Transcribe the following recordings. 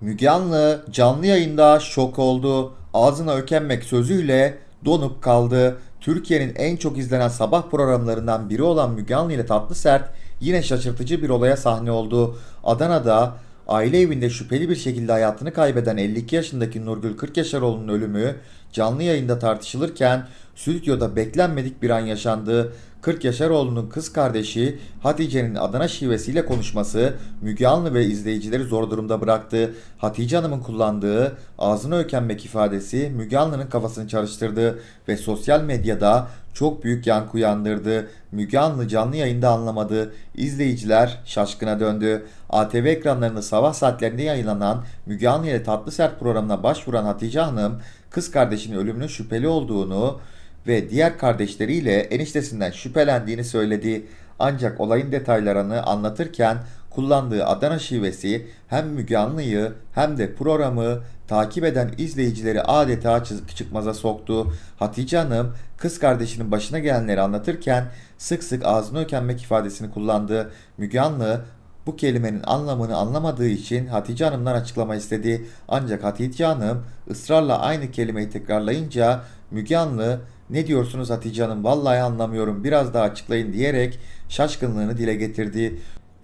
Müge Anlı canlı yayında şok oldu. Ağzına ökenmek sözüyle donup kaldı. Türkiye'nin en çok izlenen sabah programlarından biri olan Müge Anlı ile Tatlı Sert yine şaşırtıcı bir olaya sahne oldu. Adana'da aile evinde şüpheli bir şekilde hayatını kaybeden 52 yaşındaki Nurgül Kırkyaşaroğlu'nun ölümü canlı yayında tartışılırken stüdyoda beklenmedik bir an yaşandı. 40 Yaşaroğlu'nun kız kardeşi Hatice'nin Adana şivesiyle konuşması Müge Anlı ve izleyicileri zor durumda bıraktı. Hatice Hanım'ın kullandığı ağzına ökenmek ifadesi Müge Anlı'nın kafasını çalıştırdı ve sosyal medyada çok büyük yankı uyandırdı. Müge Anlı canlı yayında anlamadı. İzleyiciler şaşkına döndü. ATV ekranlarında sabah saatlerinde yayınlanan Müge Anlı ile Tatlı Sert programına başvuran Hatice Hanım, kız kardeşinin ölümünün şüpheli olduğunu ve diğer kardeşleriyle eniştesinden şüphelendiğini söyledi. Ancak olayın detaylarını anlatırken kullandığı Adana şivesi hem Müge Anlı'yı hem de programı takip eden izleyicileri adeta çı- çıkmaza soktu. Hatice Hanım kız kardeşinin başına gelenleri anlatırken sık sık ağzını ökenmek ifadesini kullandı. Müge Anlı bu kelimenin anlamını anlamadığı için Hatice Hanım'dan açıklama istedi. Ancak Hatice Hanım ısrarla aynı kelimeyi tekrarlayınca Müge Anlı ne diyorsunuz Hatice Hanım vallahi anlamıyorum biraz daha açıklayın diyerek şaşkınlığını dile getirdi.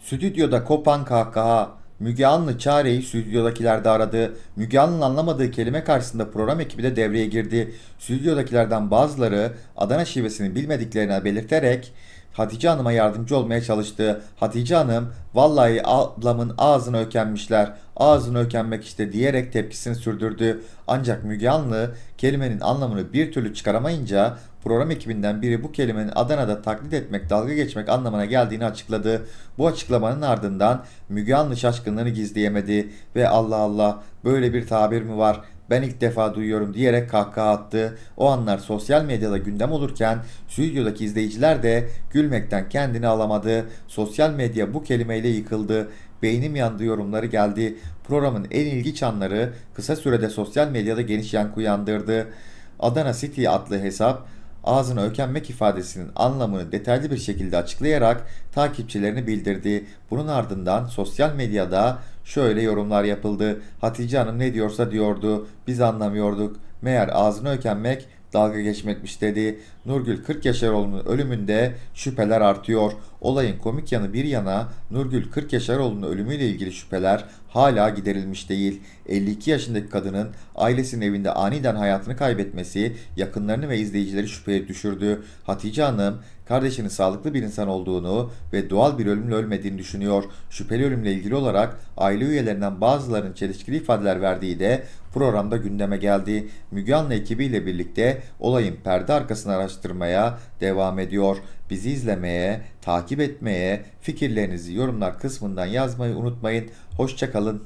Stüdyoda kopan kahkaha Müge Anlı çareyi stüdyodakiler de aradı. Müge Anlı'nın anlamadığı kelime karşısında program ekibi de devreye girdi. Stüdyodakilerden bazıları Adana şivesini bilmediklerini belirterek Hatice Hanım'a yardımcı olmaya çalıştı. Hatice Hanım vallahi ablamın ağzını ökenmişler. Ağzını ökenmek işte diyerek tepkisini sürdürdü. Ancak Müge Anlı kelimenin anlamını bir türlü çıkaramayınca program ekibinden biri bu kelimenin Adana'da taklit etmek, dalga geçmek anlamına geldiğini açıkladı. Bu açıklamanın ardından Müge Anlı şaşkınlığını gizleyemedi ve Allah Allah böyle bir tabir mi var? ben ilk defa duyuyorum diyerek kahkaha attı. O anlar sosyal medyada gündem olurken stüdyodaki izleyiciler de gülmekten kendini alamadı. Sosyal medya bu kelimeyle yıkıldı. Beynim yandı yorumları geldi. Programın en ilginç anları kısa sürede sosyal medyada geniş yankı uyandırdı. Adana City adlı hesap ağzına ökenmek ifadesinin anlamını detaylı bir şekilde açıklayarak takipçilerini bildirdi. Bunun ardından sosyal medyada şöyle yorumlar yapıldı. Hatice Hanım ne diyorsa diyordu. Biz anlamıyorduk. Meğer ağzına ökenmek dalga geçmekmiş dedi. Nurgül 40 Yaşaroğlu'nun ölümünde şüpheler artıyor. Olayın komik yanı bir yana Nurgül 40 Yaşaroğlu'nun ölümüyle ilgili şüpheler hala giderilmiş değil. 52 yaşındaki kadının ailesinin evinde aniden hayatını kaybetmesi yakınlarını ve izleyicileri şüpheye düşürdü. Hatice Hanım kardeşinin sağlıklı bir insan olduğunu ve doğal bir ölümle ölmediğini düşünüyor. Şüpheli ölümle ilgili olarak aile üyelerinden bazılarının çelişkili ifadeler verdiği de programda gündeme geldi. Müge Anlı ekibiyle birlikte olayın perde arkasını araştırmaya devam ediyor. Bizi izlemeye, takip etmeye, fikirlerinizi yorumlar kısmından yazmayı unutmayın. Hoşçakalın.